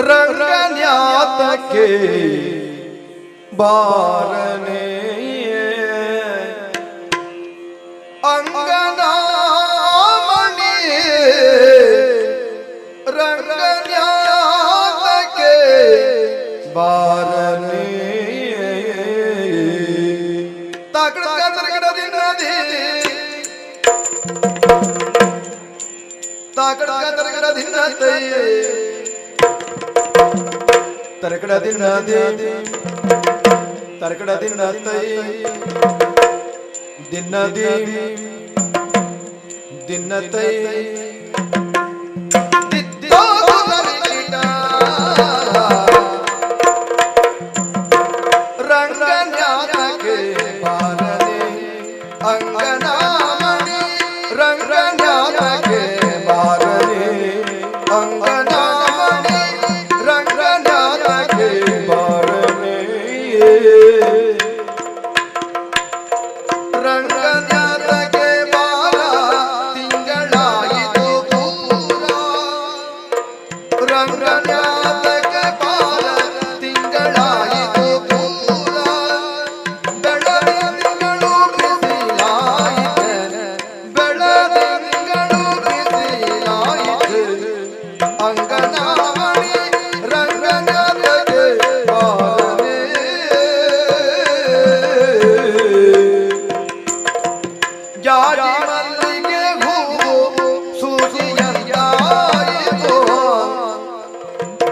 ರಂಗನ್ಯಾತಕ್ಕೆ ಬಾರನೆ. ಅಂಗನಾಮಣಿ ರಂಗನ್ಯಾತಕ್ಕೆ ಬಾರನೆ. ತಗಡ ತಗಡದಿನದಿ ತಗಡ तरकड़ा दिन दे। तरकड़ा दिन तई। दिन दे। दिन तई। अंगना मणि रंग रंग Obrigada.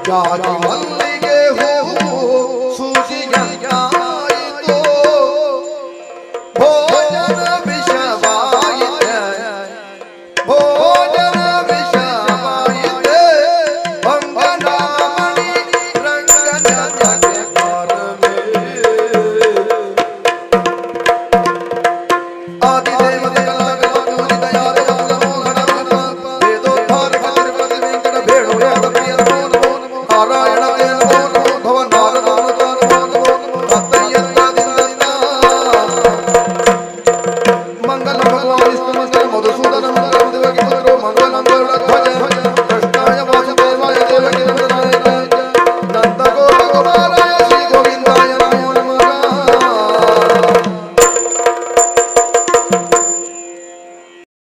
ಜಾಜಿ ಮಲ್ಲಿಗೆ ಹೂವು ಸೂಜಿಯಂತಾಯಿತು